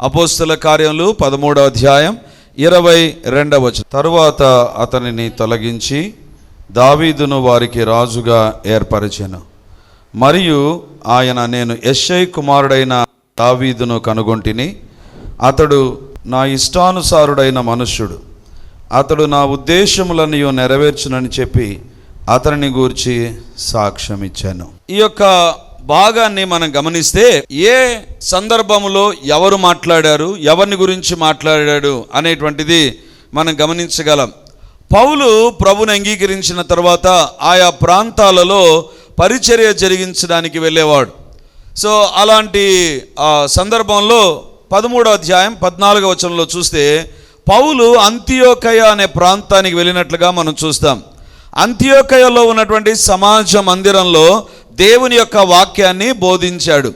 అపోస్తుల కార్యములు పదమూడవ అధ్యాయం ఇరవై రెండవ తరువాత అతనిని తొలగించి దావీదును వారికి రాజుగా ఏర్పరిచెను. మరియు ఆయన నేను యశ్ఐ కుమారుడైన దావీదును కనుగొంటిని అతడు నా ఇష్టానుసారుడైన మనుష్యుడు. అతడు నా ఉద్దేశములను నెరవేర్చునని చెప్పి అతనిని గూర్చి సాక్ష్యం ఇచ్చాను ఈ యొక్క భాగాన్ని మనం గమనిస్తే ఏ సందర్భంలో ఎవరు మాట్లాడారు ఎవరిని గురించి మాట్లాడాడు అనేటువంటిది మనం గమనించగలం. పౌలు ప్రభుని అంగీకరించిన తర్వాత ఆయా ప్రాంతాలలో పరిచర్య జరిగించడానికి వెళ్ళేవాడు. సో అలాంటి ఆ, సందర్భంలో పదమూడో అధ్యాయం పద్నాలుగో వచనంలో చూస్తే పౌలు అంత్యోకయ అనే ప్రాంతానికి వెళ్ళినట్లుగా మనం చూస్తాం. అంత్యోకయలో ఉన్నటువంటి సమాజ మందిరంలో దేవుని యొక్క వాక్యాన్ని బోధించాడు.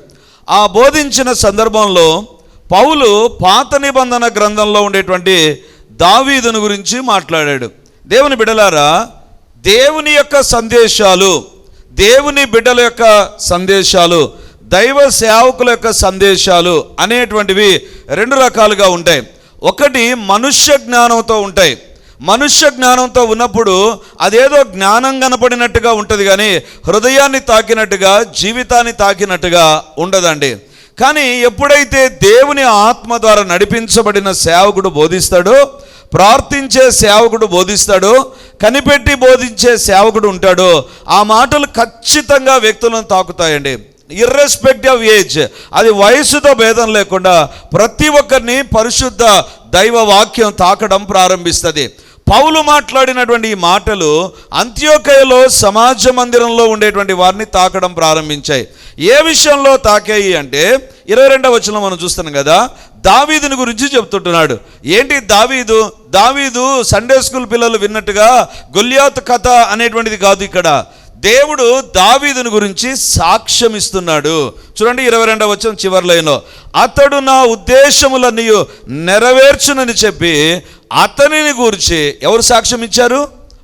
ఆ బోధించిన సందర్భంలో పౌలు పాత నిబంధన గ్రంథంలో ఉండేటువంటి దావీదును గురించి మాట్లాడాడు. దేవుని బిడలారా దేవుని యొక్క సందేశాలు దేవుని బిడ్డల యొక్క సందేశాలు దైవ సేవకుల యొక్క సందేశాలు అనేటువంటివి రెండు రకాలుగా ఉంటాయి. ఒకటి మనుష్య జ్ఞానంతో ఉంటాయి. మనుష్య జ్ఞానంతో ఉన్నప్పుడు అదేదో జ్ఞానం కనపడినట్టుగా ఉంటుంది కానీ హృదయాన్ని తాకినట్టుగా జీవితాన్ని తాకినట్టుగా ఉండదండి. కానీ ఎప్పుడైతే దేవుని ఆత్మ ద్వారా నడిపించబడిన సేవకుడు బోధిస్తాడో ప్రార్థించే సేవకుడు బోధిస్తాడో కనిపెట్టి బోధించే సేవకుడు ఉంటాడో ఆ మాటలు ఖచ్చితంగా వ్యక్తులను తాకుతాయండి. ఇర్రెస్పెక్ట్ ఆఫ్ ఏజ్ అది వయసుతో భేదం లేకుండా ప్రతి ఒక్కరిని పరిశుద్ధ దైవ వాక్యం తాకడం ప్రారంభిస్తుంది. పౌలు మాట్లాడినటువంటి ఈ మాటలు అంత్యోకయలో సమాజ మందిరంలో ఉండేటువంటి వారిని తాకడం ప్రారంభించాయి. ఏ విషయంలో తాకాయి అంటే ఇరవై రెండవ వచనం మనం చూస్తున్నాం కదా దావీదుని గురించి చెప్తుంటున్నాడు. ఏంటి దావీదు? దావీదు సండే స్కూల్ పిల్లలు విన్నట్టుగా గొల్యాత్ కథ అనేటువంటిది కాదు ఇక్కడ. దేవుడు దావీదుని గురించి సాక్ష్యం ఇస్తున్నాడు చూడండి ఇరవై రెండవ వచ్చిన చివరి లైన్లో అతడు నా ఉద్దేశములన్నీ నెరవేర్చునని చెప్పి అతనిని గురించి ఎవరు సాక్ష్యం ఇచ్చారు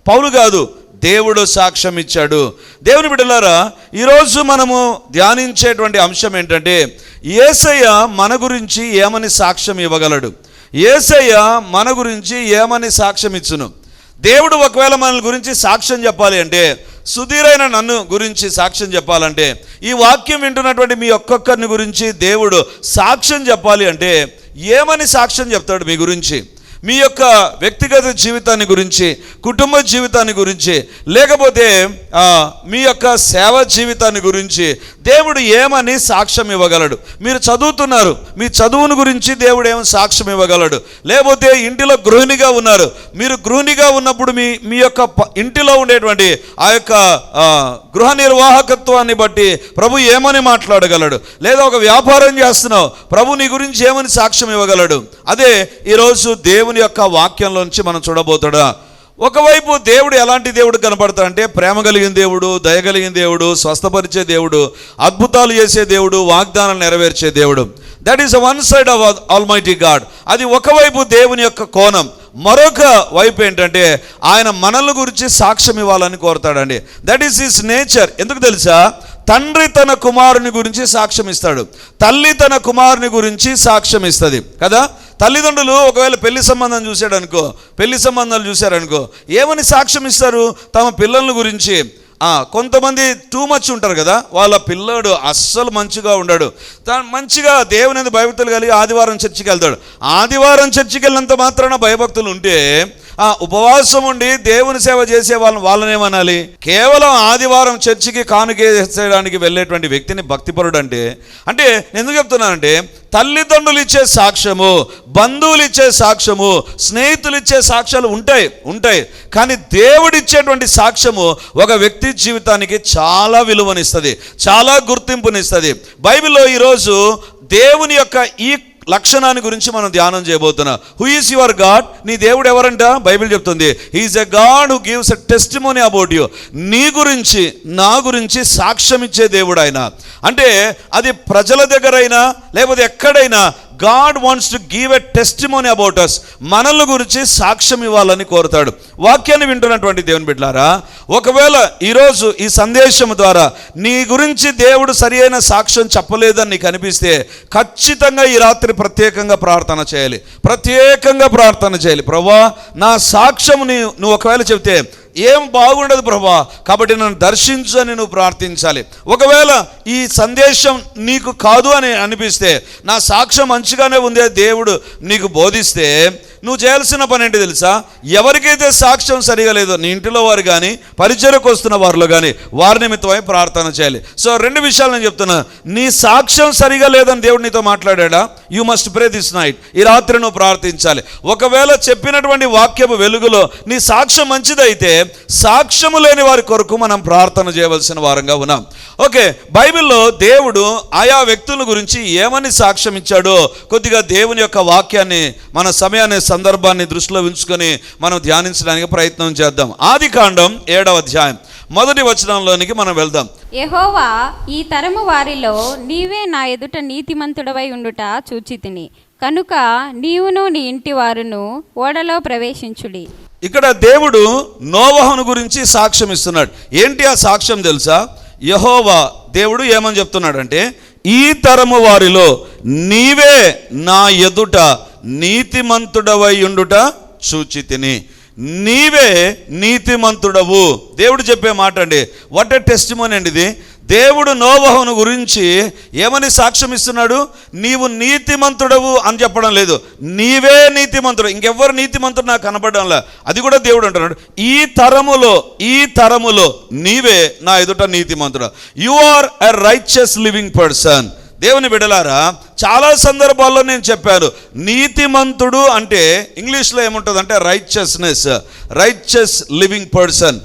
పౌలు కాదు దేవుడు సాక్ష్యం ఇచ్చాడు దేవుని బిడ్డలారా ఈరోజు మనము ధ్యానించేటువంటి అంశం ఏంటంటే ఏసయ్య మన గురించి ఏమని సాక్ష్యం ఇవ్వగలడు? ఏసయ్య మన గురించి ఏమని సాక్ష్యం ఇచ్చును దేవుడు ఒకవేళ మన గురించి సాక్ష్యం చెప్పాలి అంటే సుధీరైన నన్ను గురించి సాక్ష్యం చెప్పాలంటే ఈ వాక్యం వింటున్నటువంటి మీ ఒక్కొక్కరిని గురించి దేవుడు సాక్ష్యం చెప్పాలి అంటే ఏమని సాక్ష్యం చెప్తాడు మీ గురించి? మీ యొక్క వ్యక్తిగత జీవితాన్ని గురించి కుటుంబ జీవితాన్ని గురించి లేకపోతే మీ యొక్క సేవ జీవితాన్ని గురించి దేవుడు ఏమని సాక్ష్యం ఇవ్వగలడు? మీరు చదువుతున్నారు మీ చదువును గురించి దేవుడు ఏమని సాక్ష్యం ఇవ్వగలడు? లేకపోతే ఇంటిలో గృహిణిగా ఉన్నారు మీరు గృహిణిగా ఉన్నప్పుడు మీ మీ యొక్క ప- ఇంటిలో ఉండేటువంటి ఆ యొక్క గృహ నిర్వాహకత్వాన్ని బట్టి ప్రభు ఏమని మాట్లాడగలడు? లేదా ఒక వ్యాపారం చేస్తున్నావు ప్రభు నీ గురించి ఏమని సాక్ష్యం ఇవ్వగలడు? అదే ఈరోజు దేవుడు దేవుని యొక్క వాక్యంలోంచి మనం చూడబోతాడా ఒకవైపు దేవుడు ఎలాంటి దేవుడు కనపడతాడంటే ప్రేమ కలిగిన దేవుడు దయ కలిగిన దేవుడు స్వస్థపరిచే దేవుడు అద్భుతాలు చేసే దేవుడు వాగ్దానాలు నెరవేర్చే దేవుడు. That is one side of almighty god అది ఒకవైపు దేవుని యొక్క కోణం. మరొక వైపు ఏంటంటే ఆయన మనల్ని గురించి సాక్ష్యం ఇవ్వాలని కోరతాడండి. దట్ ఈస్ హిస్ నేచర్ ఎందుకు తెలుసా? తండ్రి తన కుమారుని గురించి సాక్ష్యం ఇస్తాడు. తల్లి తన కుమారుని గురించి సాక్ష్యం ఇస్తుంది. కదా? తల్లిదండ్రులు ఒకవేళ పెళ్ళి సంబంధం చూశాడు అనుకో పెళ్ళి సంబంధాలు చూశారనుకో ఏమని సాక్ష్యం ఇస్తారు? తమ పిల్లల గురించి. కొంతమంది టూ మచ్ ఉంటారు కదా వాళ్ళ పిల్లాడు అస్సలు మంచిగా ఉండడు. తను మంచిగా దేవుని భయభక్తులు కలిగి ఆదివారం చర్చికి వెళ్తాడు. ఆదివారం చర్చికి వెళ్ళినంత మాత్రాన భయభక్తులు ఉంటే ఆ ఉపవాసం ఉండి దేవుని సేవ చేసే వాళ్ళని వాళ్ళనేమనాలి కేవలం ఆదివారం చర్చికి కానుకేసేయడానికి వెళ్ళేటువంటి వ్యక్తిని భక్తిపరుడు అంటే అంటే ఎందుకు చెప్తున్నానంటే తల్లిదండ్రులు ఇచ్చే సాక్ష్యము బంధువులు ఇచ్చే సాక్ష్యము స్నేహితులు ఇచ్చే సాక్ష్యాలు ఉంటాయి ఉంటాయి. కానీ దేవుడిచ్చేటువంటి సాక్ష్యము ఒక వ్యక్తి జీవితానికి చాలా విలువనిస్తుంది చాలా గుర్తింపునిస్తుంది. బైబిల్లో ఈరోజు దేవుని యొక్క ఈ లక్షణాన్ని గురించి మనం ధ్యానం చేయబోతున్నాం. హూ ఈస్ యువర్ గాడ్ నీ దేవుడు ఎవరంట? బైబిల్ చెప్తుంది. He is a god who gives a testimony about you నీ గురించి నా గురించి సాక్ష్యం ఇచ్చే దేవుడు ఆయన. అంటే అది ప్రజల దగ్గరైనా లేకపోతే ఎక్కడైనా god wants to give a testimony about us మనల్ని గురించి సాక్ష్యం ఇవ్వాలని కోరుతాడు. వాక్యాన్ని వింటున్నటువంటి దేవుని బిడ్డారా ఒకవేళ ఈరోజు ఈ సందేశం ద్వారా నీ గురించి దేవుడు సరి అయిన సాక్ష్యం చెప్పలేదని నీకు అనిపిస్తే ఖచ్చితంగా ఈ రాత్రి ప్రత్యేకంగా ప్రార్థన చేయాలి. ప్రత్యేకంగా ప్రార్థన చేయాలి. ప్రభా నా సాక్ష్యం నీ నువ్వు ఒకవేళ చెబితే ఏం బాగుండదు ప్రభా కాబట్టి నన్ను దర్శించని నువ్వు ప్రార్థించాలి. ఒకవేళ ఈ సందేశం నీకు కాదు అని అనిపిస్తే నా సాక్ష్యం మంచిగానే ఉందే దేవుడు నీకు బోధిస్తే నువ్వు చేయాల్సిన పని ఏంటి తెలుసా? ఎవరికైతే సాక్ష్యం సరిగా లేదో నీ ఇంటిలో వారు కానీ పరిచయకు వస్తున్న వారిలో కానీ వారి నిమిత్తమై ప్రార్థన చేయాలి. సో రెండు విషయాలు నేను చెప్తున్నా. నీ సాక్ష్యం సరిగా లేదని దేవుడు నీతో మాట్లాడా you must pray this night ఈ రాత్రి నువ్వు ప్రార్థించాలి. ఒకవేళ చెప్పినటువంటి వాక్యపు వెలుగులో నీ సాక్ష్యం మంచిదైతే సాక్ష్యము లేని వారి కొరకు మనం ప్రార్థన చేయవలసిన వారంగా ఉన్నాం. ఓకే బైబిల్లో దేవుడు ఆయా వ్యక్తుల గురించి ఏమని సాక్ష్యం ఇచ్చాడో కొద్దిగా దేవుని యొక్క వాక్యాన్ని మన సమయాన్ని సందర్భాన్ని దృష్టిలో ఉంచుకొని మనం ధ్యానించడానికి ప్రయత్నం చేద్దాం. ఆది కాండం ఏడవ అధ్యాయం. మొదటి వచనంలోనికి మనం వెళ్దాం. యెహోవా ఈ తరము వారిలో నీవే నా ఎదుట నీతిమంతుడవై ఉండుట చూచితిని. కనుక నీవును నీ ఇంటి వారును ఓడలో ప్రవేశించుడి. ఇక్కడ దేవుడు నోవహును గురించి సాక్ష్యం ఇస్తున్నాడు. ఏంటి ఆ సాక్ష్యం తెలుసా? యహోవా దేవుడు ఏమని చెప్తున్నాడంటే ఈ తరము వారిలో నీవే నా ఎదుట నీతిమంతుడవై ఉండుట చూచితిని. నీవే నీతిమంతుడవు. దేవుడు చెప్పే మాట అండి వాట్ ఎ టెస్ట్ అండి ఇది. దేవుడు నోవహును గురించి ఏమని సాక్ష్యం ఇస్తున్నాడు? నీవు నీతిమంతుడవు అని చెప్పడం లేదు. నీవే నీతిమంతుడు. ఇంకెవ్వరు నీతిమంతుడు నాకు కనపడంలా అది కూడా దేవుడు అంటున్నాడు. ఈ తరములో ఈ తరములో నీవే నా ఎదుట నీతిమంతుడు. You are a righteous living person దేవుని బిడలారా చాలా సందర్భాల్లో నేను చెప్పాను. నీతిమంతుడు అంటే ఇంగ్లీష్లో ఏముంటుంది అంటే రైచియస్నెస్ రైచియస్ లివింగ్ పర్సన్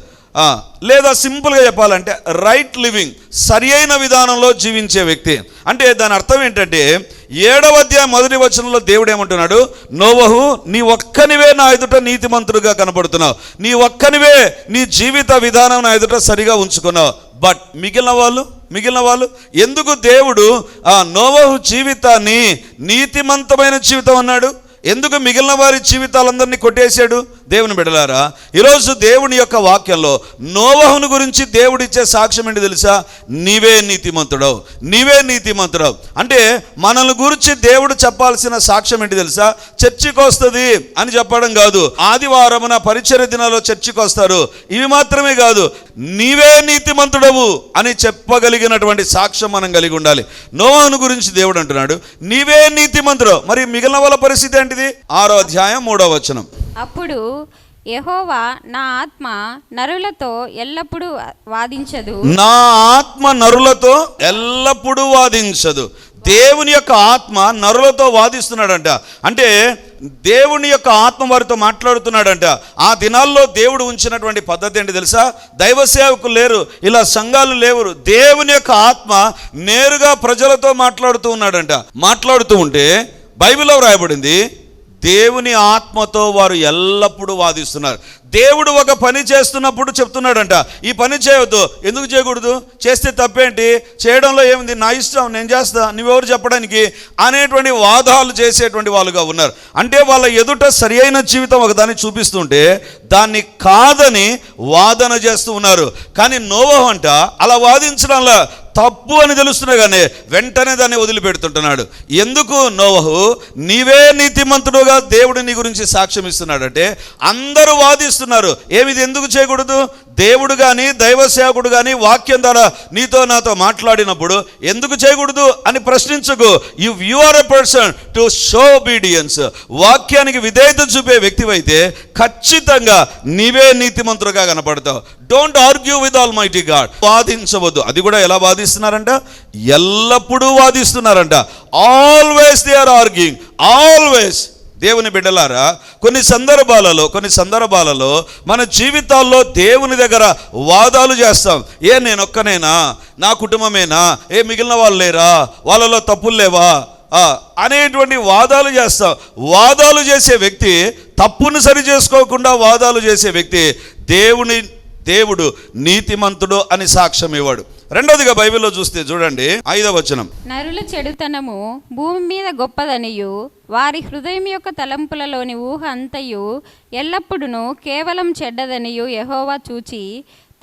లేదా సింపుల్గా చెప్పాలంటే రైట్ లివింగ్ సరి అయిన విధానంలో జీవించే వ్యక్తి. అంటే దాని అర్థం ఏంటంటే ఏడవ అధ్యాయ మొదటి వచనంలో దేవుడు ఏమంటున్నాడు? నోవహు నీ ఒక్కనివే నా ఎదుట నీతిమంతుడుగా కనపడుతున్నావు నీ ఒక్కనివే నీ జీవిత విధానం నా ఎదుట సరిగా ఉంచుకున్నావు. బట్ మిగిలిన వాళ్ళు? మిగిలిన వాళ్ళు? ఎందుకు దేవుడు ఆ నోవహు జీవితాన్ని నీతిమంతమైన జీవితం అన్నాడు? ఎందుకు మిగిలిన వారి జీవితాలందరినీ కొట్టేశాడు? దేవుని బిడలారా ఈరోజు దేవుని యొక్క వాక్యంలో నోవహును గురించి దేవుడిచ్చే సాక్ష్యం ఏంటి తెలుసా? నీవే నీతిమంతుడవు నీవే నీతిమంతుడవు. అంటే మనల్ని గురించి దేవుడు చెప్పాల్సిన సాక్ష్యం ఏంటి తెలుసా? చర్చికి వస్తుంది అని చెప్పడం కాదు ఆదివారమున పరిచయ దినాల్లో చర్చికి వస్తారు. ఇవి మాత్రమే కాదు నీవే నీతిమంతుడవు అని చెప్పగలిగినటువంటి సాక్ష్యం మనం కలిగి ఉండాలి. నోవాను గురించి దేవుడు అంటున్నాడు నీవే నీతిమంతుడు మరి మిగిలిన వాళ్ళ పరిస్థితి ఏంటిది? ఆరో అధ్యాయం మూడో వచనం. అప్పుడు యహోవా నా ఆత్మ నరులతో ఎల్లప్పుడూ వాదించదు. నా ఆత్మ నరులతో ఎల్లప్పుడూ వాదించదు. దేవుని యొక్క ఆత్మ నరులతో వాదిస్తున్నాడంట. అంటే దేవుని యొక్క ఆత్మ వారితో మాట్లాడుతున్నాడంట. ఆ దినాల్లో దేవుడు ఉంచినటువంటి పద్ధతి ఏంటి తెలుసా? దైవ సేవకులు లేరు ఇలా సంఘాలు లేవరు దేవుని యొక్క ఆత్మ నేరుగా ప్రజలతో మాట్లాడుతూ ఉన్నాడంట. మాట్లాడుతూ ఉంటే బైబిల్లో వ్రాయబడింది దేవుని ఆత్మతో వారు ఎల్లప్పుడూ వాదిస్తున్నారు. దేవుడు ఒక పని చేస్తున్నప్పుడు చెప్తున్నాడంట ఈ పని చేయొద్దు. ఎందుకు చేయకూడదు? చేస్తే తప్పేంటి? చేయడంలో ఏముంది? నా ఇష్టం నేను చేస్తా. నువ్వెవరు చెప్పడానికి? అనేటువంటి వాదాలు చేసేటువంటి వాళ్ళుగా ఉన్నారు. అంటే వాళ్ళ ఎదుట సరి అయిన జీవితం ఒకదాన్ని చూపిస్తుంటే దాన్ని కాదని వాదన చేస్తూ ఉన్నారు. కానీ నోవహు అంట అలా వాదించడంలో? తప్పు అని తెలుస్తున్నా కానీ వెంటనే దాన్ని వదిలిపెడుతుంటున్నాడు. ఎందుకు? నోవహు నీవే నీతిమంతుడుగా దేవుడు నీ గురించి సాక్ష్యం ఇస్తున్నాడంటే అందరూ వాదిస్తున్నారు. ఏమిది? ఎందుకు చేయకూడదు? దేవుడు కానీ దైవ సేవకుడు కానీ వాక్యం ద్వారా నీతో నాతో మాట్లాడినప్పుడు ఎందుకు చేయకూడదు అని ప్రశ్నించకు. You you are a person to show obedience వాక్యానికి విధేయత చూపే వ్యక్తివైతే ఖచ్చితంగా నీవే నీతిమంతుడుగా కనపడతావు. Don't argue with almighty god వాదించవద్దు. అది కూడా ఎలా వాదిస్తున్నారంట? ఎల్లప్పుడూ వాదిస్తున్నారంట. Always they are arguing always దేవుని బిడ్డలారా కొన్ని సందర్భాలలో కొన్ని సందర్భాలలో మన జీవితాల్లో దేవుని దగ్గర వాదాలు చేస్తాం. ఏ నేనొక్కనేనా నా కుటుంబమేనా? ఏ మిగిలిన వాళ్ళు లేరా? వాళ్ళలో తప్పులు లేవా? ఆ, అనేటువంటి వాదాలు చేస్తాం. వాదాలు చేసే వ్యక్తి తప్పును సరి చేసుకోకుండా వాదాలు చేసే వ్యక్తి దేవుని దేవుడు నీతిమంతుడు అని సాక్ష్యం ఇవ్వడు. రెండోదిగా బైబిల్లో చూస్తే చూడండి ఐదవ వచనం. నరుల చెడుతనము భూమి మీద గొప్పదనియు వారి హృదయం యొక్క తలంపులలోని ఊహ అంతయు ఎల్లప్పుడూ కేవలం చెడ్డదనియు యెహోవా చూచి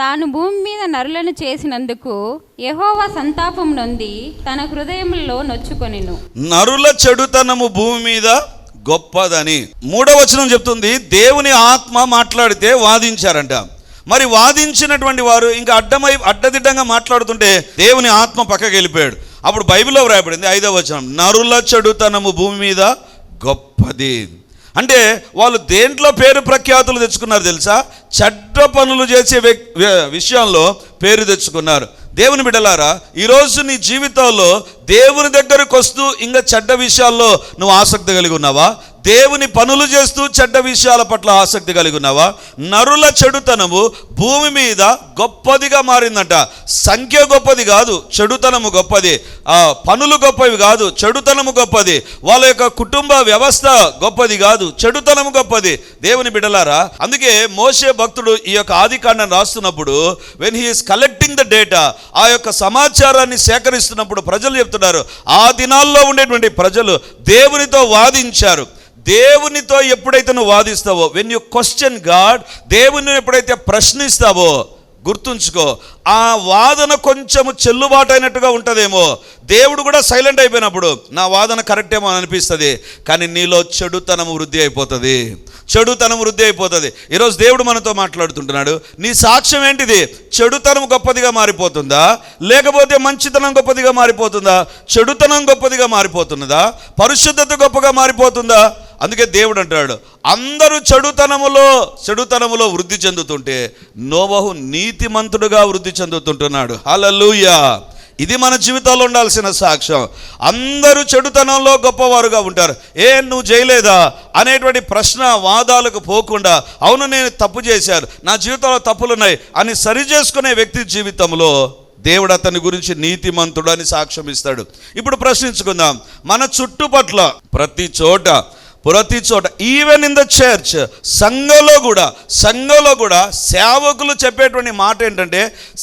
తాను భూమి మీద నరులను చేసినందుకు యెహోవా సంతాపం నొంది తన హృదయంలో నొచ్చుకొనిను. నరుల చెడుతనము భూమి మీద గొప్పదని. మూడవ వచనం చెప్తుంది దేవుని ఆత్మ మాట్లాడితే వాదించారంట. మరి వాదించినటువంటి వారు ఇంకా అడ్డమై అడ్డదిడ్డంగా మాట్లాడుతుంటే దేవుని ఆత్మ పక్కకి వెళ్ళిపోయాడు. అప్పుడు బైబిల్లో వ్రాయబడింది ఐదవ వచనం. నరుల చెడుతనము భూమి మీద గొప్పది. అంటే వాళ్ళు దేంట్లో పేరు ప్రఖ్యాతులు తెచ్చుకున్నారు తెలుసా? చెడ్డ పనులు చేసే విషయంలో పేరు తెచ్చుకున్నారు. దేవుని బిడ్డలారా ఈరోజు నీ జీవితంలో దేవుని దగ్గరకు వస్తూ ఇంకా చెడ్డ విషయాల్లో నువ్వు ఆసక్తి కలిగి ఉన్నావా? దేవుని పనులు చేస్తూ చెడ్డ విషయాల పట్ల ఆసక్తి కలిగి ఉన్నావా? నరుల చెడుతనము భూమి మీద గొప్పదిగా మారిందంట. సంఖ్య గొప్పది కాదు చెడుతనము గొప్పది. ఆ పనులు గొప్పవి కాదు చెడుతనము గొప్పది. వాళ్ళ యొక్క కుటుంబ వ్యవస్థ గొప్పది కాదు చెడుతనము గొప్పది. దేవుని బిడలారా అందుకే మోసే భక్తుడు ఈ యొక్క ఆదికాండం రాస్తున్నప్పుడు when he is collecting the data ఆ యొక్క సమాచారాన్ని సేకరిస్తున్నప్పుడు ప్రజలు చెప్తున్నారు ఆ దినాల్లో ఉండేటువంటి ప్రజలు దేవునితో వాదించారు. దేవునితో ఎప్పుడైతే నువ్వు వాదిస్తావో వెన్ యు క్వశ్చన్ గాడ్ దేవుని ఎప్పుడైతే ప్రశ్నిస్తావో గుర్తుంచుకో ఆ వాదన కొంచెము చెల్లుబాటు అయినట్టుగా ఉంటుందేమో. దేవుడు కూడా సైలెంట్ అయిపోయినప్పుడు నా వాదన కరెక్టేమో అని అనిపిస్తుంది. కానీ నీలో చెడుతనం వృద్ధి అయిపోతుంది. చెడుతనం వృద్ధి అయిపోతుంది. ఈరోజు దేవుడు మనతో మాట్లాడుతుంటున్నాడు నీ సాక్ష్యం ఏంటిది? చెడుతనం గొప్పదిగా మారిపోతుందా? లేకపోతే మంచితనం గొప్పదిగా మారిపోతుందా? చెడుతనం గొప్పదిగా మారిపోతున్నదా? పరిశుద్ధత గొప్పగా మారిపోతుందా? అందుకే దేవుడు అంటాడు అందరూ చెడుతనములో చెడుతనములో వృద్ధి చెందుతుంటే నోవహు నీతిమంతుడుగా వృద్ధి చెందుతుంటున్నాడు. హలలుయా ఇది మన జీవితాల్లో ఉండాల్సిన సాక్ష్యం. అందరూ చెడుతనంలో గొప్పవారుగా ఉంటారు. ఏ నువ్వు చేయలేదా? అనేటువంటి ప్రశ్న వాదాలకు పోకుండా అవును నేను తప్పు చేశాను నా జీవితంలో తప్పులున్నాయి అని సరి చేసుకునే వ్యక్తి జీవితంలో దేవుడు అతని గురించి నీతిమంతుడు అని సాక్ష్యం ఇస్తాడు. ఇప్పుడు ప్రశ్నించుకుందాం. మన చుట్టుపట్ల ప్రతి చోట ప్రతి చోట ఈవెన్ ఇన్ ద చర్చ్ సంఘంలో కూడా సంఘంలో కూడా సేవకులు చెప్పేటువంటి మాట ఏంటంటే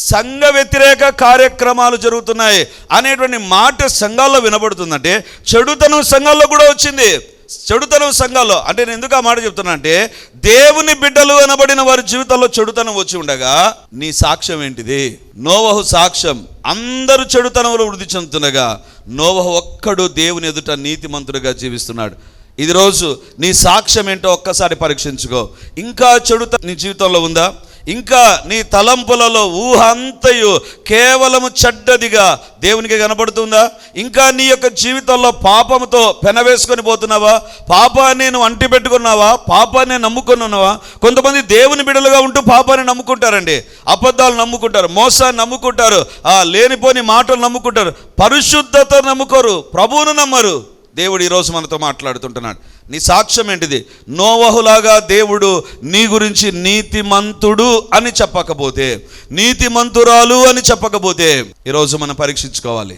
సంఘ వ్యతిరేక కార్యక్రమాలు జరుగుతున్నాయి అనేటువంటి మాట సంఘాల్లో వినబడుతుందంటే చెడుతనం సంఘాల్లో కూడా వచ్చింది. చెడుతనం సంఘాల్లో అంటే నేను ఎందుకు ఆ మాట చెప్తున్నా అంటే దేవుని బిడ్డలు అనబడిన వారి జీవితంలో చెడుతనం వచ్చి ఉండగా నీ సాక్ష్యం ఏంటిది? నోవహు సాక్ష్యం అందరూ చెడుతనంలో వృద్ధి చెందుతుండగా నోవహు ఒక్కడు దేవుని ఎదుట నీతిమంతుడిగా జీవిస్తున్నాడు. ఇది రోజు నీ సాక్ష్యం ఏంటో ఒక్కసారి పరీక్షించుకో. ఇంకా చెడుత నీ జీవితంలో ఉందా? ఇంకా నీ తలంపులలో ఊహ అంతయు కేవలము చెడ్డదిగా దేవునికి కనబడుతుందా? ఇంకా నీ యొక్క జీవితంలో పాపముతో పెనవేసుకొని పోతున్నావా? పాపాన్ని నువ్వు అంటి పెట్టుకున్నావా పాపాన్ని నమ్ముకొని ఉన్నావా? కొంతమంది దేవుని బిడలుగా ఉంటూ పాపాన్ని నమ్ముకుంటారండి. అబద్ధాలు నమ్ముకుంటారు మోసాన్ని నమ్ముకుంటారు ఆ లేనిపోని మాటలు నమ్ముకుంటారు. పరిశుద్ధత నమ్ముకోరు ప్రభువును నమ్మరు. దేవుడు ఈరోజు మనతో మాట్లాడుతుంటున్నాడు. నీ సాక్ష్యం ఏంటిది? నోవహులాగా దేవుడు నీ గురించి నీతిమంతుడు అని చెప్పకపోతే నీతిమంతురాలు అని చెప్పకపోతే ఈరోజు మనం పరీక్షించుకోవాలి.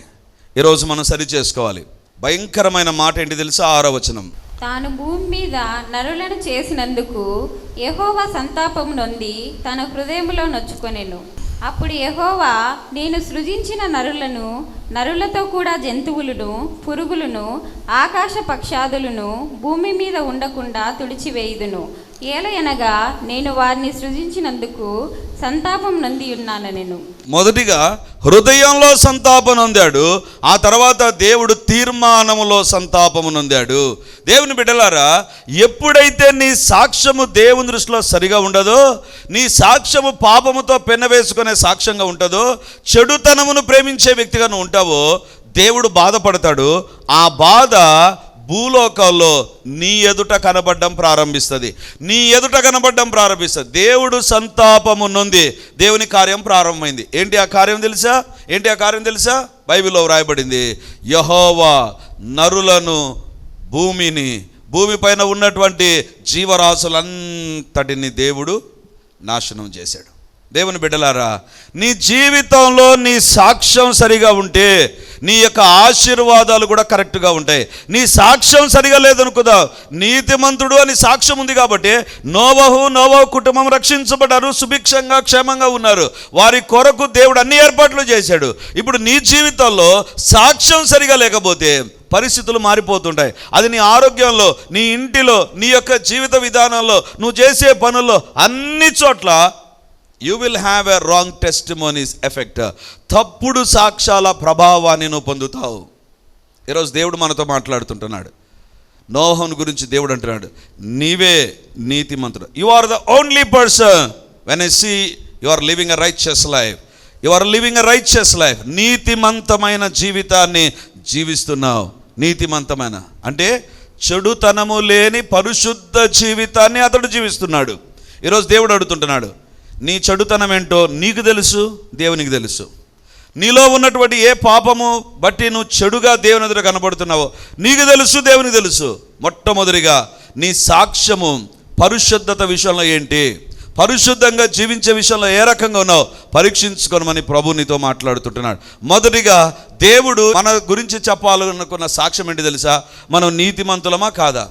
ఈరోజు మనం సరి చేసుకోవాలి. భయంకరమైన మాట ఏంటి తెలుసా? ఆరో వచనం. తాను భూమి మీద నరులను చేసినందుకు ఎహోవ సంతాపము నొంది తన హృదయంలో నొచ్చుకొనేను. అప్పుడు యహోవా నేను సృజించిన నరులను నరులతో కూడా జంతువులను పురుగులను ఆకాశ పక్షాదులను భూమి మీద ఉండకుండా తుడిచివేయుదును. ఏలయనగా నేను వారిని సృజించినందుకు సంతాపం నంది ఉన్నాను నేను. మొదటిగా హృదయంలో సంతాపం నొందాడు ఆ తర్వాత దేవుడు తీర్మానములో సంతాపము నొందాడు. దేవుని బిడ్డలారా ఎప్పుడైతే నీ సాక్ష్యము దేవుని దృష్టిలో సరిగా ఉండదో నీ సాక్ష్యము పాపముతో పెన్నవేసుకునే సాక్ష్యంగా ఉంటుందో చెడుతనమును ప్రేమించే వ్యక్తిగా నువ్వు ఉంటావో దేవుడు బాధపడతాడు. ఆ బాధ భూలోకంలో నీ ఎదుట కనబడడం ప్రారంభిస్తుంది. నీ ఎదుట కనబడడం ప్రారంభిస్తుంది. దేవుడు సంతాపము నుండి దేవుని కార్యం ప్రారంభమైంది. ఏంటి ఆ కార్యం తెలుసా? ఏంటి ఆ కార్యం తెలుసా? బైబిల్లో వ్రాయబడింది. యహోవా నరులను భూమిని భూమిపైన ఉన్నటువంటి జీవరాశులంతటిని దేవుడు నాశనం చేశాడు. దేవుని బిడ్డలారా నీ జీవితంలో నీ సాక్ష్యం సరిగా ఉంటే నీ యొక్క ఆశీర్వాదాలు కూడా కరెక్ట్గా ఉంటాయి. నీ సాక్ష్యం సరిగా లేదనుకుదా? నీతిమంతుడు అని సాక్ష్యం ఉంది కాబట్టి నోవహు నోవహు కుటుంబం రక్షించబడ్డారు సుభిక్షంగా క్షేమంగా ఉన్నారు. వారి కొరకు దేవుడు అన్ని ఏర్పాట్లు చేశాడు. ఇప్పుడు నీ జీవితంలో సాక్ష్యం సరిగా లేకపోతే పరిస్థితులు మారిపోతుంటాయి. అది నీ ఆరోగ్యంలో నీ ఇంటిలో నీ యొక్క జీవిత విధానంలో నువ్వు చేసే పనుల్లో అన్ని చోట్ల you will have a wrong testimonies effect తప్పుడు సాక్ష్యాల ప్రభావాన్ని నువ్వు పొందుతావు. ఈరోజు దేవుడు మనతో మాట్లాడుతుంటున్నాడు. నోహన్ గురించి దేవుడు అంటున్నాడు. నీవే నీతిమంతుడు. You are the only person when I see you are living a righteous life you are living a righteous life నీతిమంతమైన జీవితాన్ని జీవిస్తున్నావు. నీతిమంతమైన. అంటే చెడుతనము లేని పరిశుద్ధ జీవితాన్ని అతడు జీవిస్తున్నాడు. ఈరోజు దేవుడు అడుగుతుంటున్నాడు. నీ చెడుతనం ఏంటో నీకు తెలుసు దేవునికి తెలుసు. నీలో ఉన్నటువంటి ఏ పాపము బట్టి నువ్వు చెడుగా దేవుని ఎదుట కనబడుతున్నావో నీకు తెలుసు దేవునికి తెలుసు. మొట్టమొదటిగా నీ సాక్ష్యము పరిశుద్ధత విషయంలో ఏంటి? పరిశుద్ధంగా జీవించే విషయంలో ఏ రకంగా ఉన్నావు? పరీక్షించుకోనమని ప్రభు నీతో మాట్లాడుతుంటున్నాడు. మొదటిగా దేవుడు మన గురించి చెప్పాలనుకున్న సాక్ష్యం ఏంటి తెలుసా? మనం నీతిమంతులమా కాదా?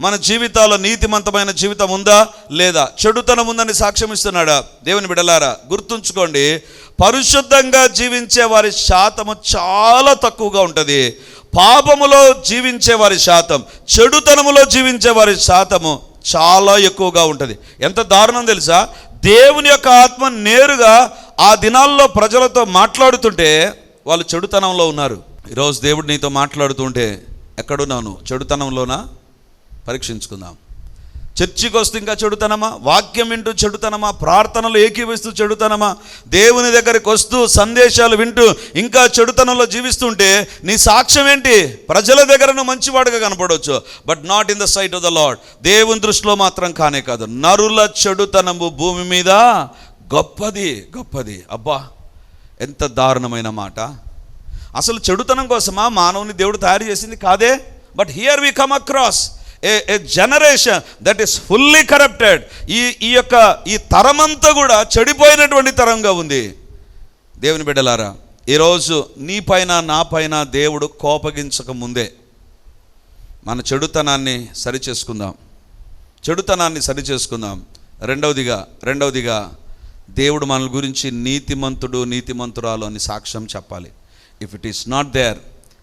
మన జీవితాల్లో నీతిమంతమైన జీవితం ఉందా లేదా? చెడుతనం ఉందని సాక్ష్యం ఇస్తున్నాడా? దేవుని బిడలారా గుర్తుంచుకోండి పరిశుద్ధంగా జీవించే వారి శాతము చాలా తక్కువగా ఉంటుంది. పాపములో జీవించే వారి శాతం చెడుతనములో జీవించే వారి శాతము చాలా ఎక్కువగా ఉంటుంది. ఎంత దారుణం తెలుసా? దేవుని యొక్క ఆత్మ నేరుగా ఆ దినాల్లో ప్రజలతో మాట్లాడుతుంటే వాళ్ళు చెడుతనంలో ఉన్నారు. ఈరోజు దేవుడు నీతో మాట్లాడుతుంటే ఎక్కడున్నాను చెడుతనంలోనా? పరీక్షించుకుందాం. చర్చికి వస్తే ఇంకా చెడుతనమా? వాక్యం వింటూ చెడుతనమా? ప్రార్థనలు ఏకీవిస్తూ చెడుతనమా? దేవుని దగ్గరికి వస్తూ సందేశాలు వింటూ ఇంకా చెడుతనంలో జీవిస్తుంటే నీ సాక్ష్యం ఏంటి? ప్రజల దగ్గర నువ్వు మంచివాడుగా కనపడవచ్చు but not in the sight of the lord దేవుని దృష్టిలో మాత్రం కానే కాదు. నరుల చెడుతనము భూమి మీద గొప్పది గొప్పది. అబ్బా ఎంత దారుణమైన మాట. అసలు చెడుతనం కోసమా మానవుని దేవుడు తయారు చేసింది? కాదే? But here we come across a a generation that is fully corrupted ఈ ఈ యొక్క ఈ తరమంతా కూడా చెడిపోయినటువంటి తరంగా ఉంది. దేవుని బిడ్డలారా ఈరోజు నీ పైన నా పైన దేవుడు కోపగించక ముందే మన చెడుతనాన్ని సరిచేసుకుందాం. చెడుతనాన్ని సరిచేసుకుందాం. రెండవదిగా రెండవదిగా దేవుడు మన గురించి నీతిమంతుడు నీతిమంతురాలు అని సాక్ష్యం చెప్పాలి. If it is not there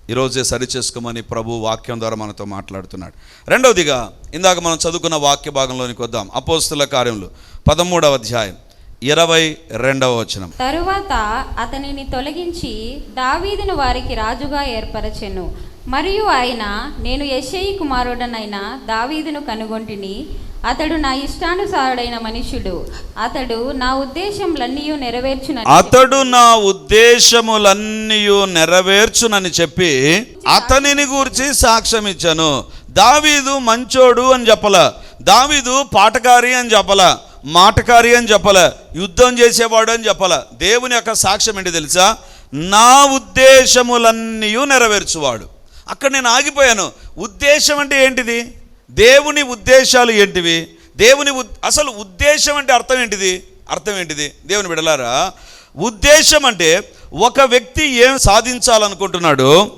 ఈరోజే సరిచేసుకోమని ప్రభు వాక్యం ద్వారా మనతో మాట్లాడుతున్నాడు. రెండవదిగా ఇందాక మనం చదువుకున్న వాక్య భాగంలోనికి వద్దాం. అపోస్తుల కార్యములు పదమూడవ అధ్యాయం ఇరవై రెండవ వచనం. తరువాత అతనిని తొలగించి దావీదును వారికి రాజుగా ఏర్పరచెను. మరియు ఆయన నేను యశయి కుమారుడనైన దావీదును కనుగొంటిని అతడు నా ఇష్టానుసారుడైన మనుషుడు అతడు నా ఉద్దేశములన్నీ నెరవేర్చున అతడు నా ఉద్దేశములన్నీ నెరవేర్చునని చెప్పి అతనిని గూర్చి సాక్ష్యం ఇచ్చాను దావీదు మంచోడు అని చెప్పల. దావీదు పాటకారి అని చెప్పల. మాటకారి అని చెప్పల. యుద్ధం చేసేవాడు అని చెప్పల. దేవుని యొక్క సాక్ష్యం ఏంటి తెలుసా? నా ఉద్దేశములన్నీ నెరవేర్చువాడు. అక్కడ నేను ఆగిపోయాను. ఉద్దేశం అంటే ఏంటిది? దేవుని ఉద్దేశాలు ఏంటివి? దేవుని ఉద్- అసలు ఉద్దేశం అంటే అర్థం ఏంటిది? అర్థం ఏంటిది? దేవుని బిడలారా ఉద్దేశం అంటే ఒక వ్యక్తి ఏం సాధించాలనుకుంటున్నాడో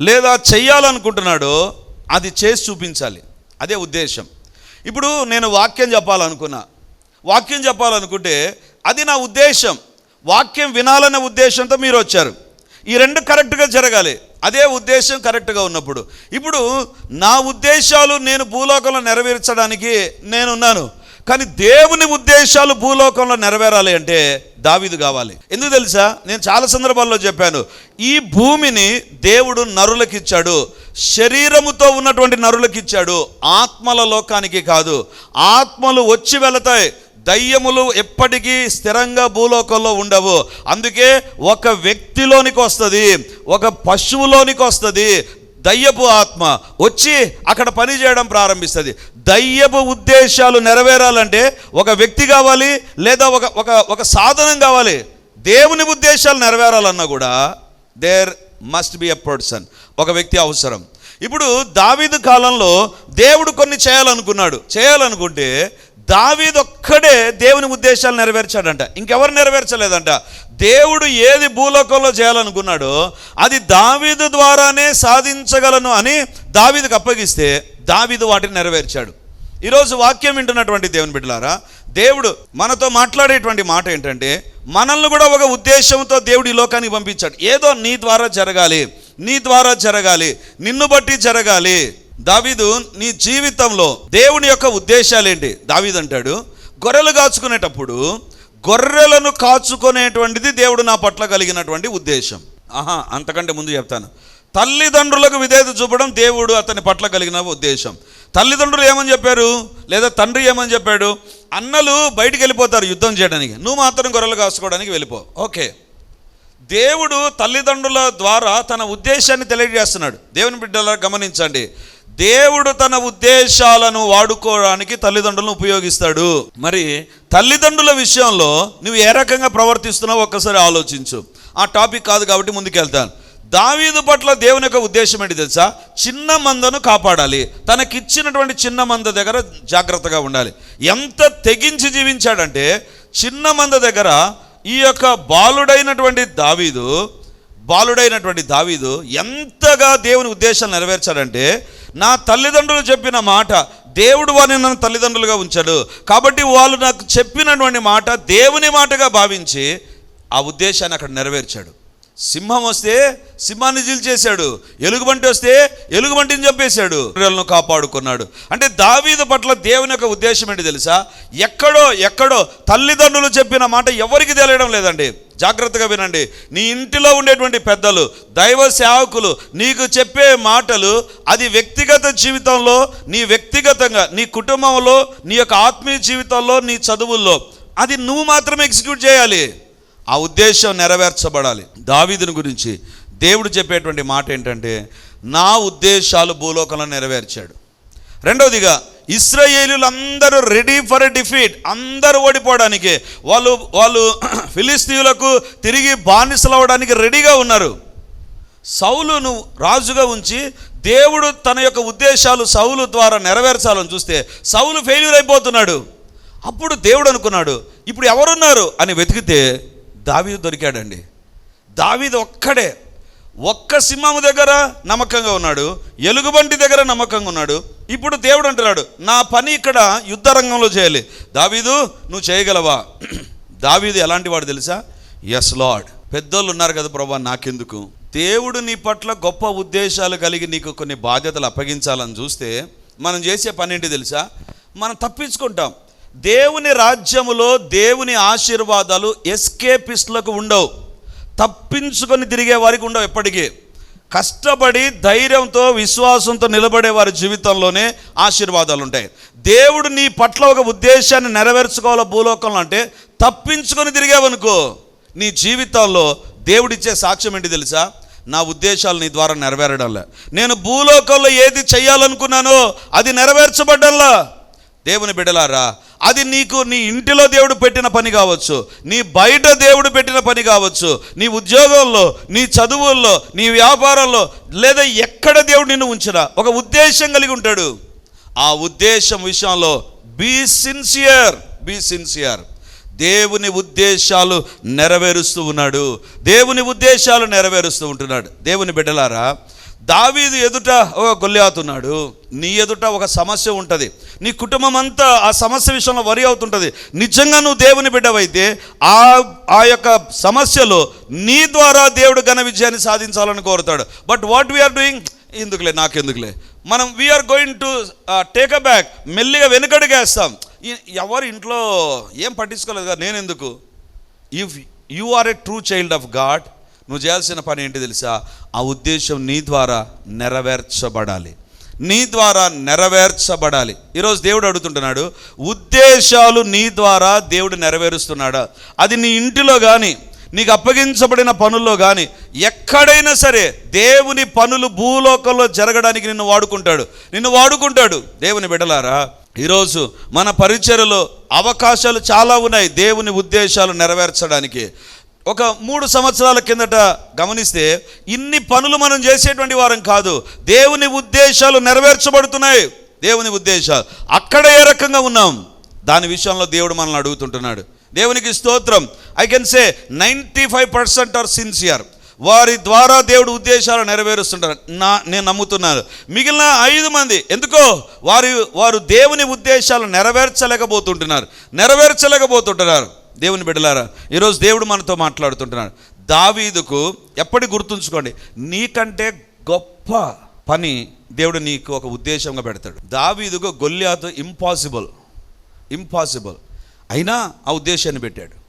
లేదా చెయ్యాలనుకుంటున్నాడో అది చేసి చూపించాలి. అదే ఉద్దేశం. ఇప్పుడు నేను వాక్యం చెప్పాలనుకున్నా. వాక్యం చెప్పాలనుకుంటే అది నా ఉద్దేశం. వాక్యం వినాలనే ఉద్దేశంతో మీరు వచ్చారు. ఈ రెండు కరెక్ట్గా జరగాలి. అదే ఉద్దేశం కరెక్ట్గా ఉన్నప్పుడు. ఇప్పుడు నా ఉద్దేశాలు నేను భూలోకంలో నెరవేర్చడానికి నేనున్నాను. కానీ దేవుని ఉద్దేశాలు భూలోకంలో నెరవేరాలి అంటే దావీదు కావాలి. ఎందుకు తెలుసా? నేను చాలా సందర్భాల్లో చెప్పాను. ఈ భూమిని దేవుడు నరులకిచ్చాడు. శరీరముతో ఉన్నటువంటి నరులకిచ్చాడు. ఆత్మల లోకానికి కాదు. ఆత్మలు వచ్చి వెళతాయి. దయ్యములు ఎప్పటికీ స్థిరంగా భూలోకంలో ఉండవు. అందుకే ఒక వ్యక్తిలోనికి వస్తుంది. ఒక పశువులోనికి వస్తుంది. దయ్యపు ఆత్మ వచ్చి అక్కడ పని చేయడం ప్రారంభిస్తుంది. దయ్యపు ఉద్దేశాలు నెరవేరాలంటే ఒక వ్యక్తి కావాలి లేదా ఒక ఒక ఒక సాధనం కావాలి. దేవుని ఉద్దేశాలు నెరవేరాలన్నా కూడా there must be a person ఒక వ్యక్తి అవసరం. ఇప్పుడు దావీదు కాలంలో దేవుడు కొన్ని చేయాలనుకున్నాడు. చేయాలనుకుంటే దావీదొక్కడే దేవుని ఉద్దేశాలు నెరవేర్చాడంట. ఇంకెవరు నెరవేర్చలేదంట. దేవుడు ఏది భూలోకంలో చేయాలనుకున్నాడో అది దావీదు ద్వారానే సాధించగలను అని దావీదుకు అప్పగిస్తే దావీదు వాటిని నెరవేర్చాడు. ఈరోజు వాక్యం వింటున్నటువంటి దేవుని బిడ్డలారా దేవుడు మనతో మాట్లాడేటువంటి మాట ఏంటంటే మనల్ని కూడా ఒక ఉద్దేశంతో దేవుడు ఈ లోకానికి పంపించాడు. ఏదో నీ ద్వారా జరగాలి నీ ద్వారా జరగాలి నిన్ను బట్టి జరగాలి దావీదు నీ జీవితంలో దేవుని యొక్క ఉద్దేశాలు ఏంటి దావీదు అంటాడు గొర్రెలు కాచుకునేటప్పుడు గొర్రెలను కాచుకునేటువంటిది దేవుడు నా పట్ల కలిగినటువంటి ఉద్దేశం. ఆహా అంతకంటే ముందు చెప్తాను. తల్లిదండ్రులకు విధేయత చూపడం దేవుడు అతని పట్ల కలిగిన ఉద్దేశం. తల్లిదండ్రులు ఏమని చెప్పారు? లేదా తండ్రి ఏమని చెప్పాడు? అన్నలు బయటికి వెళ్ళిపోతారు యుద్ధం చేయడానికి. నువ్వు మాత్రం గొర్రెలు కాసుకోవడానికి వెళ్ళిపో. ఓకే. దేవుడు తల్లిదండ్రుల ద్వారా తన ఉద్దేశాన్ని తెలియజేస్తున్నాడు. దేవుని బిడ్డలా గమనించండి. దేవుడు తన ఉద్దేశాలను వాడుకోవడానికి తల్లిదండ్రులను ఉపయోగిస్తాడు. మరి తల్లిదండ్రుల విషయంలో నువ్వు ఏ రకంగా ప్రవర్తిస్తున్నావు ఒక్కసారి ఆలోచించు. ఆ టాపిక్ కాదు కాబట్టి ముందుకెళ్తాను. దావీదు పట్ల దేవుని యొక్క ఉద్దేశం ఏంటి తెలుసా? చిన్న మందను కాపాడాలి. తనకిచ్చినటువంటి చిన్న మంద దగ్గర జాగ్రత్తగా ఉండాలి. ఎంత తెగించి జీవించాడంటే చిన్న మంద దగ్గర ఈ యొక్క బాలుడైనటువంటి దావీదు బాలుడైనటువంటి దావీదు ఎంతగా దేవుని ఉద్దేశం నెరవేర్చాడంటే నా తల్లిదండ్రులు చెప్పిన మాట దేవుడు వారిని నన్ను తల్లిదండ్రులుగా ఉంచాడు. కాబట్టి వాళ్ళు నాకు చెప్పినటువంటి మాట దేవుని మాటగా భావించి ఆ ఉద్దేశాన్ని అక్కడ నెరవేర్చాడు. సింహం వస్తే సింహాన్ని జీల్చేశాడు ఎలుగుబంటి వస్తే ఎలుగుబంటిని చంపేశాడు గొర్రెలను కాపాడుకున్నాడు. అంటే దావీదు పట్ల దేవుని యొక్క ఉద్దేశం ఏంటి తెలుసా? ఎక్కడో ఎక్కడో తల్లిదండ్రులు చెప్పిన మాట ఎవరికి తెలియడం లేదండి. జాగ్రత్తగా వినండి. నీ ఇంటిలో ఉండేటువంటి పెద్దలు దైవ సేవకులు నీకు చెప్పే మాటలు అది వ్యక్తిగత జీవితంలో నీ వ్యక్తిగతంగా నీ కుటుంబంలో నీ యొక్క ఆత్మీయ జీవితంలో నీ చదువుల్లో అది నువ్వు మాత్రమే ఎగ్జిక్యూట్ చేయాలి. ఆ ఉద్దేశం నెరవేర్చబడాలి. దావీదుని గురించి దేవుడు చెప్పేటువంటి మాట ఏంటంటే నా ఉద్దేశాలు భూలోకంలో నెరవేర్చాడు. రెండవదిగా ఇస్రాయేలులందరూ రెడీ ఫర్ డిఫీట్ అందరూ ఓడిపోవడానికి వాళ్ళు వాళ్ళు ఫిలిస్తీయులకు తిరిగి బానిసలు రెడీగా ఉన్నారు. సౌలును రాజుగా ఉంచి దేవుడు తన యొక్క ఉద్దేశాలు సౌలు ద్వారా నెరవేర్చాలని చూస్తే సౌలు ఫెయిల్యూర్ అయిపోతున్నాడు. అప్పుడు దేవుడు అనుకున్నాడు ఇప్పుడు ఎవరున్నారు అని వెతికితే దావీదు దొరికాడండి. దావీదు ఒక్కడే. ఒక్క సింహము దగ్గర నమ్మకంగా ఉన్నాడు. ఎలుగుబంటి దగ్గర నమ్మకంగా ఉన్నాడు. ఇప్పుడు దేవుడు అంటున్నాడు నా పని ఇక్కడ యుద్ధ రంగంలో చేయాలి. దావీదు నువ్వు చేయగలవా? దావీదు ఎలాంటి వాడు తెలుసా? ఎస్ లార్డ్ పెద్దోళ్ళు ఉన్నారు కదా ప్రభా నాకెందుకు? దేవుడు నీ పట్ల గొప్ప ఉద్దేశాలు కలిగి నీకు కొన్ని బాధ్యతలు అప్పగించాలని చూస్తే మనం చేసే పని ఏంటి తెలుసా? మనం తప్పించుకుంటాం. దేవుని రాజ్యములో దేవుని ఆశీర్వాదాలు ఎస్కేపిస్ట్లకు ఉండవు. తప్పించుకొని తిరిగే వారికి ఉండవు ఎప్పటికీ. కష్టపడి ధైర్యంతో విశ్వాసంతో నిలబడే వారి జీవితంలోనే ఆశీర్వాదాలు ఉంటాయి. దేవుడు నీ పట్ల ఒక ఉద్దేశాన్ని నెరవేర్చుకోవాలో భూలోకంలో అంటే తప్పించుకొని తిరిగావనుకో నీ జీవితంలో దేవుడిచ్చే సాక్ష్యం ఏంటి తెలుసా? నా ఉద్దేశాలు నీ ద్వారా నెరవేరడంలా. నేను భూలోకంలో ఏది చేయాలనుకున్నానో అది నెరవేర్చబడ్డల్లా దేవుని బిడలారా అది నీకు నీ ఇంటిలో దేవుడు పెట్టిన పని కావచ్చు నీ బయట దేవుడు పెట్టిన పని కావచ్చు నీ ఉద్యోగంలో నీ చదువుల్లో నీ వ్యాపారంలో లేదా ఎక్కడ దేవుడు నిన్ను ఉంచినా ఒక ఉద్దేశం కలిగి ఉంటాడు. ఆ ఉద్దేశం విషయంలో బీ సిన్సియర్ బీ సిన్సియర్ దేవుని ఉద్దేశాలు నెరవేరుస్తూ ఉన్నాడు. దేవుని ఉద్దేశాలు నెరవేరుస్తూ ఉంటున్నాడు. దేవుని బిడ్డలారా దావీదు ఎదుట ఒక గొల్లాతున్నాడు నీ ఎదుట ఒక సమస్య ఉంటుంది. నీ కుటుంబం అంతా ఆ సమస్య విషయంలో వరి అవుతుంటుంది. నిజంగా నువ్వు దేవుని బిడ్డవైతే ఆ ఆ యొక్క సమస్యలో నీ ద్వారా దేవుడు ఘన విజయాన్ని సాధించాలని కోరుతాడు. But what we are doing ఎందుకులే నాకెందుకులే. మనం we are going to take a back మెల్లిగా వెనుకడుగేస్తాం ఎవరు ఇంట్లో ఏం పట్టించుకోలేదు కదా నేను ఎందుకు if you are a true child of god నువ్వు చేయాల్సిన పని ఏంటి తెలుసా? ఆ ఉద్దేశం నీ ద్వారా నెరవేర్చబడాలి. నీ ద్వారా నెరవేర్చబడాలి. ఈరోజు దేవుడు అడుగుతుంటున్నాడు ఉద్దేశాలు నీ ద్వారా దేవుడు నెరవేరుస్తున్నాడా? అది నీ ఇంటిలో కానీ నీకు అప్పగించబడిన పనుల్లో కానీ ఎక్కడైనా సరే దేవుని పనులు భూలోకంలో జరగడానికి నిన్ను వాడుకుంటాడు. నిన్ను వాడుకుంటాడు. దేవుని బిడలారా ఈరోజు మన పరిచయలో అవకాశాలు చాలా ఉన్నాయి దేవుని ఉద్దేశాలు నెరవేర్చడానికి. ఒక మూడు సంవత్సరాల కిందట గమనిస్తే ఇన్ని పనులు మనం చేసేటువంటి వారం కాదు. దేవుని ఉద్దేశాలు నెరవేర్చబడుతున్నాయి. దేవుని ఉద్దేశాలు. అక్కడ ఏ రకంగా ఉన్నాం? దాని విషయంలో దేవుడు మనల్ని అడుగుతుంటున్నాడు. దేవునికి స్తోత్రం. I can say ninety five percent are sincere వారి ద్వారా దేవుడు ఉద్దేశాలు నెరవేరుస్తుంటారు. నా నేను నమ్ముతున్నాను. మిగిలిన ఐదు మంది ఎందుకో? వారి వారు దేవుని ఉద్దేశాలు నెరవేర్చలేకపోతుంటున్నారు. నెరవేర్చలేకపోతుంటున్నారు. దేవుని బిడ్డలారా ఈరోజు దేవుడు మనతో మాట్లాడుతుంటున్నాడు. దావీదుకు ఎప్పటి గుర్తుంచుకోండి నీకంటే గొప్ప పని దేవుడు నీకు ఒక ఉద్దేశంగా పెడతాడు. దావీదుకు గొల్లియాతో ఇంపాసిబుల్ ఇంపాసిబుల్ అయినా ఆ ఉద్దేశాన్ని పెట్టాడు.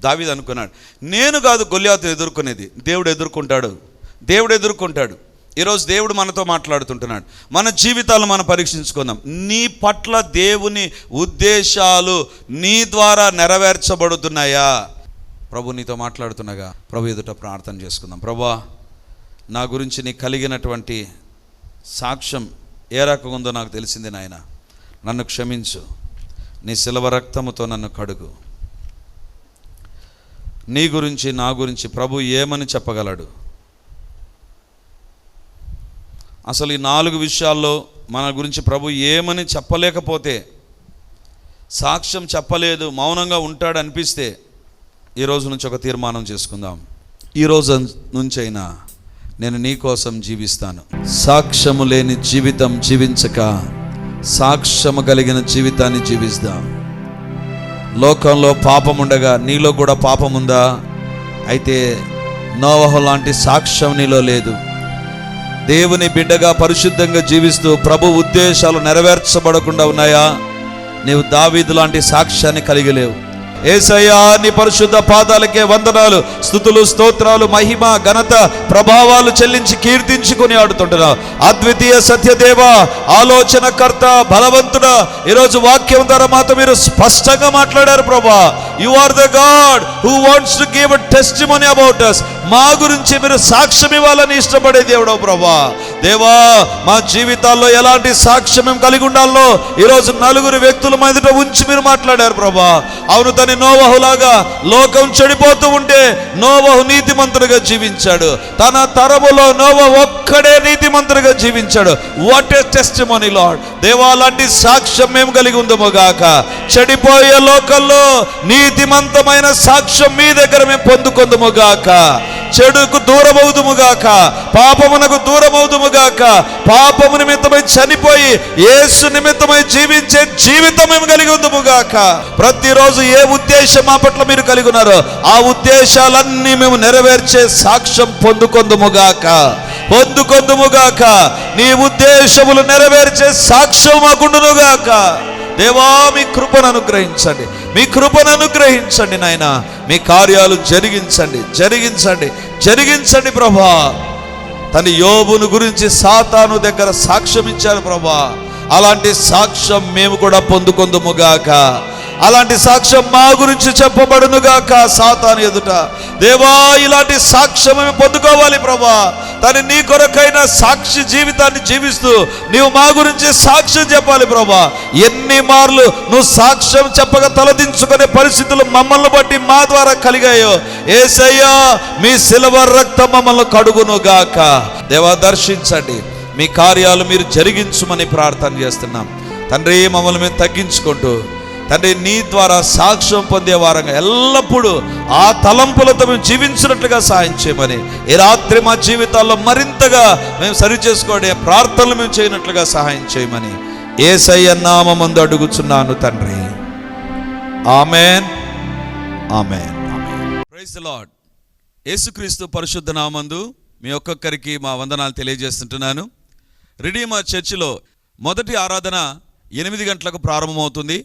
దావీదు అనుకున్నాడు నేను కాదు గొల్లియాతో ఎదుర్కొనేది దేవుడు ఎదుర్కొంటాడు దేవుడు ఎదుర్కొంటాడు. ఈరోజు దేవుడు మనతో మాట్లాడుతుంటున్నాడు. మన జీవితాలు మనం పరీక్షించుకుందాం. నీ పట్ల దేవుని ఉద్దేశాలు నీ ద్వారా నెరవేర్చబడుతున్నాయా? ప్రభు నీతో మాట్లాడుతున్నాగా ప్రభు ఎదుట ప్రార్థన చేసుకుందాం. ప్రభా నా గురించి నీకు కలిగినటువంటి సాక్ష్యం ఏ రకంగా ఉందో నాకు తెలిసింది నాయన. నన్ను క్షమించు. నీ శిలవ రక్తముతో నన్ను కడుగు. నీ గురించి నా గురించి ప్రభు ఏమని చెప్పగలడు? అసలు ఈ నాలుగు విషయాల్లో మన గురించి ప్రభు ఏమని చెప్పలేకపోతే సాక్ష్యం చెప్పలేదు మౌనంగా ఉంటాడు అనిపిస్తే ఈ రోజు నుంచి ఒక తీర్మానం చేసుకుందాం. ఈ రోజు నుంచైనా నేను నీ కోసం జీవిస్తాను. సాక్ష్యము లేని జీవితం జీవించక సాక్ష్యము కలిగిన జీవితాన్ని జీవిస్తాం. లోకంలో పాపం ఉండగా నీలో కూడా పాపం ఉందా? అయితే నోవహు లాంటి సాక్ష్యం నీలో లేదు. దేవుని బిడ్డగా పరిశుద్ధంగా జీవిస్తూ ప్రభు ఉద్దేశాలు నెరవేర్చబడకుండా ఉన్నాయా? నీవు దావీదు లాంటి సాక్ష్యాన్ని కలిగి లేవు. ఏసయ్యా నీ పరిశుద్ధ పాదాలకే వందనాలు స్థుతులు స్తోత్రాలు మహిమ ఘనత ప్రభావాలు చెల్లించి కీర్తించుకుని ఆడుతుంటున్నావు అద్వితీయ సత్యదేవ ఆలోచనకర్త బలవంతుడా ఈరోజు వాక్యం ద్వారా మాతో మీరు స్పష్టంగా మాట్లాడారు ప్రభా. You are the god who wants to give testimony about us మా గురించి మీరు సాక్ష్యం ఇవ్వాలని ఇష్టపడే దేవుడో ప్రభా. దేవా మా జీవితాల్లో ఎలాంటి సాక్ష్యం మేము కలిగి ఉండాలో ఈరోజు నలుగురు వ్యక్తుల మీదట ఉంచి మీరు మాట్లాడారు ప్రభా. అవును తన నోవహులాగా లోకం చెడిపోతూ ఉంటే నోవహు నీతిమంతుడిగా జీవించాడు. తన తరములో నోవ ఒక్కడే నీతిమంతుడిగా జీవించాడు. What a testimony lord దేవాలాంటి సాక్ష్యం మేము కలిగి ఉందము గాక. చెడిపోయే లోకంలో నీతిమంతమైన సాక్ష్యం మీ దగ్గర మేము పొందుకుందము గాక. చెడుకు దూరమవుదుముగాక పాపమునకు దూరమవుదుముగాక పాపము నిమిత్తమై చనిపోయి ఏసు నిమిత్తమై జీవించే జీవితం మేము కలిగి ఉందుము గాక ప్రతిరోజు ఏ ఉద్దేశం మా పట్ల మీరు కలిగి ఉన్నారో ఆ ఉద్దేశాలన్నీ మేము నెరవేర్చే సాక్ష్యం పొందుకొందుముగాక. పొందుకొందుముగాక. నీ ఉద్దేశములు నెరవేర్చే సాక్ష్యం మాకుండునుగాక. దేవా మీ కృపను అనుగ్రహించండి. మీ కృపను అనుగ్రహించండి నాయన. మీ కార్యాలు జరిగించండి. జరిగించండి. జరిగించండి ప్రభా. తన యోబును గురించి సాతాను దగ్గర సాక్ష్యం ఇచ్చారు ప్రభా. అలాంటి సాక్ష్యం మేము కూడా పొందుకొందుముగాక అలాంటి సాక్ష్యం మా గురించి చెప్పబడునుగాక సాతాను ఎదుట. దేవా ఇలాంటి సాక్ష్యం మేము పొందుకోవాలి ప్రభా. తను నీ కొరకైన సాక్షి జీవితాన్ని జీవిస్తూ నీవు మా గురించి సాక్ష్యం చెప్పాలి ప్రభా. ఎన్ని మార్లు నువ్వు సాక్ష్యం చెప్పక తలదించుకునే పరిస్థితులు మమ్మల్ని బట్టి మా ద్వారా కలిగాయో. ఏసయ్యా మీ సిల్వర్ రక్తం మమ్మల్ని కడుగును గాక దేవా దర్శించండి. మీ కార్యాలు మీరు జరిగించుమని ప్రార్థన చేస్తున్నాం. తండ్రి మమ్మల్ని మేము తగ్గించుకుంటూ తండ్రి నీ ద్వారా సాక్ష్యం పొందే వారంగా ఎల్లప్పుడూ ఆ తలంపులతో మేము జీవించినట్లుగా సాయం చేయమని ఈ రాత్రి మా జీవితాల్లో మరింతగా మేము సరి చేసుకోండి ప్రార్థనలు మేము చేయనట్లుగా సహాయం చేయమని ఏసయ్య నామందు అడుగుచున్నాను తండ్రి. ఆమెన్. ఆమెన్. Praise lord. యేసుక్రీస్తు పరిశుద్ధ నామందు మీ ఒక్కొక్కరికి మా వందనాలు తెలియజేస్తుంటున్నాను. రిడీమర్ చర్చిలో మొదటి ఆరాధన ఎనిమిది గంటలకు ప్రారంభమవుతుంది.